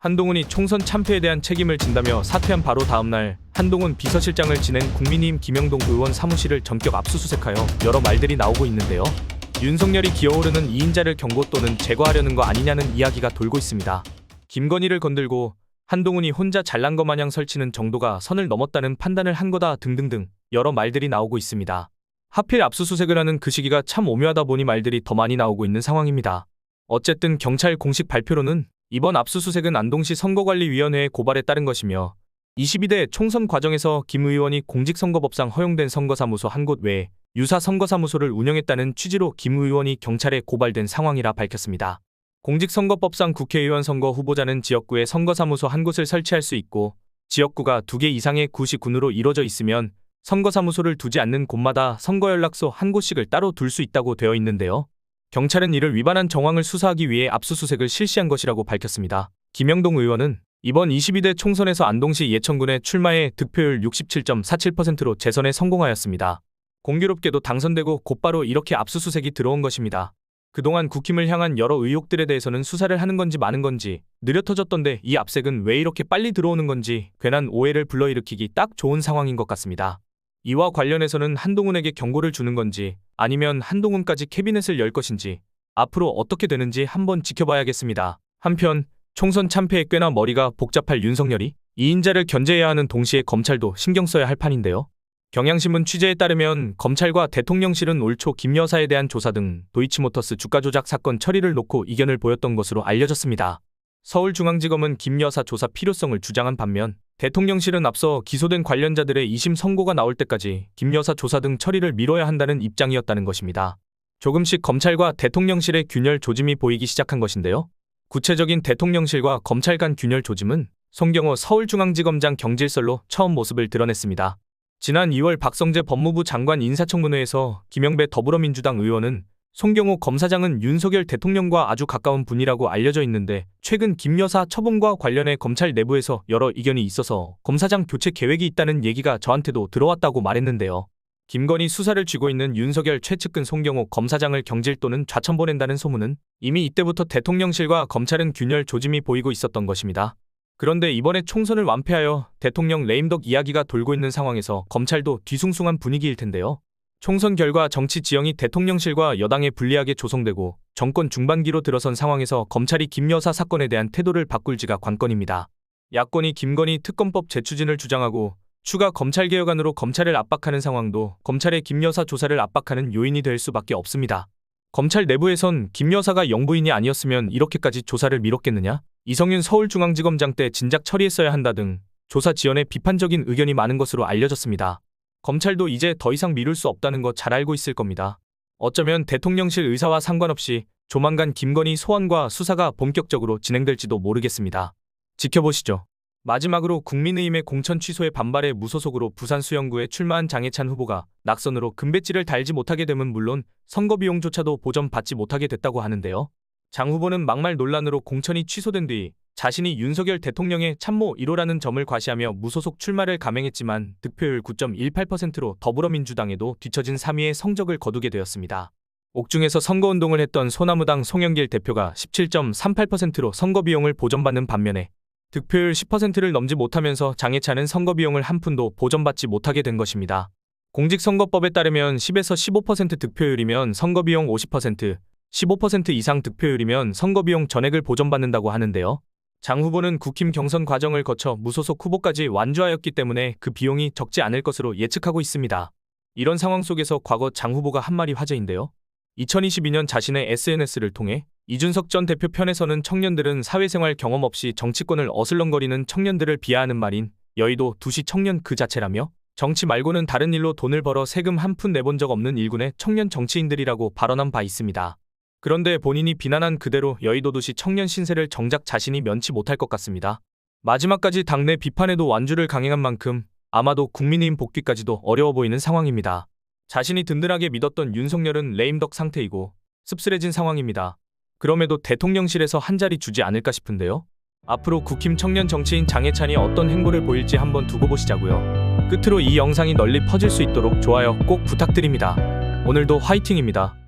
한동훈이 총선 참패에 대한 책임을 진다며 사퇴한 바로 다음날 한동훈 비서실장을 지낸 국민의힘 김영동 의원 사무실을 전격 압수수색하여 여러 말들이 나오고 있는데요. 윤석열이 기어오르는 2인자를 경고 또는 제거하려는 거 아니냐는 이야기가 돌고 있습니다. 김건희를 건들고 한동훈이 혼자 잘난 것 마냥 설치는 정도가 선을 넘었다는 판단을 한 거다 등등등 여러 말들이 나오고 있습니다. 하필 압수수색을 하는 그 시기가 참 오묘하다 보니 말들이 더 많이 나오고 있는 상황입니다. 어쨌든 경찰 공식 발표로는 이번 압수수색은 안동시 선거관리위원회의 고발에 따른 것이며 22대 총선 과정에서 김 의원이 공직선거법상 허용된 선거사무소 한 곳 외에 유사 선거사무소를 운영했다는 취지로 김 의원이 경찰에 고발된 상황이라 밝혔습니다. 공직선거법상 국회의원 선거 후보자는 지역구에 선거사무소 한 곳을 설치할 수 있고 지역구가 두 개 이상의 구시 군으로 이뤄져 있으면 선거사무소를 두지 않는 곳마다 선거연락소 한 곳씩을 따로 둘 수 있다고 되어 있는데요. 경찰은 이를 위반한 정황을 수사하기 위해 압수수색을 실시한 것이라고 밝혔습니다. 김영동 의원은 이번 22대 총선에서 안동시 예천군의 출마해 득표율 67.47%로 재선에 성공하였습니다. 공교롭게도 당선되고 곧바로 이렇게 압수수색이 들어온 것입니다. 그동안 국힘을 향한 여러 의혹들에 대해서는 수사를 하는 건지 마는 건지 느려 터졌던데 이 압색은 왜 이렇게 빨리 들어오는 건지 괜한 오해를 불러일으키기 딱 좋은 상황인 것 같습니다. 이와 관련해서는 한동훈에게 경고를 주는 건지 아니면 한동훈까지 캐비넷을 열 것인지 앞으로 어떻게 되는지 한번 지켜봐야겠습니다. 한편 총선 참패에 꽤나 머리가 복잡할 윤석열이 2인자를 견제해야 하는 동시에 검찰도 신경 써야 할 판인데요. 경향신문 취재에 따르면 검찰과 대통령실은 올 초 김 여사에 대한 조사 등 도이치모터스 주가 조작 사건 처리를 놓고 이견을 보였던 것으로 알려졌습니다. 서울중앙지검은 김 여사 조사 필요성을 주장한 반면 대통령실은 앞서 기소된 관련자들의 2심 선고가 나올 때까지 김 여사 조사 등 처리를 미뤄야 한다는 입장이었다는 것입니다. 조금씩 검찰과 대통령실의 균열 조짐이 보이기 시작한 것인데요. 구체적인 대통령실과 검찰 간 균열 조짐은 송경호 서울중앙지검장 경질설로 처음 모습을 드러냈습니다. 지난 2월 박성재 법무부 장관 인사청문회에서 김영배 더불어민주당 의원은 송경호 검사장은 윤석열 대통령과 아주 가까운 분이라고 알려져 있는데 최근 김 여사 처분과 관련해 검찰 내부에서 여러 이견이 있어서 검사장 교체 계획이 있다는 얘기가 저한테도 들어왔다고 말했는데요. 김건희 수사를 쥐고 있는 윤석열 최측근 송경호 검사장을 경질 또는 좌천 보낸다는 소문은 이미 이때부터 대통령실과 검찰은 균열 조짐이 보이고 있었던 것입니다. 그런데 이번에 총선을 완패하여 대통령 레임덕 이야기가 돌고 있는 상황에서 검찰도 뒤숭숭한 분위기일 텐데요. 총선 결과 정치 지형이 대통령실과 여당에 불리하게 조성되고 정권 중반기로 들어선 상황에서 검찰이 김 여사 사건에 대한 태도를 바꿀지가 관건입니다. 야권이 김건희 특검법 재추진을 주장하고 추가 검찰개혁안으로 검찰을 압박하는 상황도 검찰의 김 여사 조사를 압박하는 요인이 될 수밖에 없습니다. 검찰 내부에선 김 여사가 영부인이 아니었으면 이렇게까지 조사를 미뤘겠느냐? 이성윤 서울중앙지검장 때 진작 처리했어야 한다 등 조사 지연에 비판적인 의견이 많은 것으로 알려졌습니다. 검찰도 이제 더 이상 미룰 수 없다는 거 잘 알고 있을 겁니다. 어쩌면 대통령실 의사와 상관없이 조만간 김건희 소환과 수사가 본격적으로 진행될지도 모르겠습니다. 지켜보시죠. 마지막으로 국민의힘의 공천 취소에 반발해 무소속으로 부산 수영구에 출마한 장해찬 후보가 낙선으로 금배지를 달지 못하게 됨은 물론 선거 비용조차도 보전받지 못하게 됐다고 하는데요. 장 후보는 막말 논란으로 공천이 취소된 뒤 자신이 윤석열 대통령의 참모 1호라는 점을 과시하며 무소속 출마를 감행했지만 득표율 9.18%로 더불어민주당에도 뒤처진 3위의 성적을 거두게 되었습니다. 옥중에서 선거운동을 했던 소나무당 송영길 대표가 17.38%로 선거 비용을 보전받는 반면에 득표율 10%를 넘지 못하면서 장해찬은 선거 비용을 한 푼도 보전받지 못하게 된 것입니다. 공직선거법에 따르면 10에서 15% 득표율이면 선거 비용 50%, 15% 이상 득표율이면 선거 비용 전액을 보전받는다고 하는데요. 장 후보는 국힘 경선 과정을 거쳐 무소속 후보까지 완주하였기 때문에 그 비용이 적지 않을 것으로 예측하고 있습니다. 이런 상황 속에서 과거 장 후보가 한 말이 화제인데요. 2022년 자신의 SNS를 통해 이준석 전 대표 편에서는 청년들은 사회생활 경험 없이 정치권을 어슬렁거리는 청년들을 비하하는 말인 여의도 두시 청년 그 자체라며 정치 말고는 다른 일로 돈을 벌어 세금 한 푼 내본 적 없는 일군의 청년 정치인들이라고 발언한 바 있습니다. 그런데 본인이 비난한 그대로 여의도도시 청년 신세를 정작 자신이 면치 못할 것 같습니다. 마지막까지 당내 비판에도 완주를 강행한 만큼 아마도 국민의힘 복귀까지도 어려워 보이는 상황입니다. 자신이 든든하게 믿었던 윤석열은 레임덕 상태이고 씁쓸해진 상황입니다. 그럼에도 대통령실에서 한 자리 주지 않을까 싶은데요. 앞으로 국힘 청년 정치인 장해찬이 어떤 행보를 보일지 한번 두고 보시자고요. 끝으로 이 영상이 널리 퍼질 수 있도록 좋아요 꼭 부탁드립니다. 오늘도 화이팅입니다.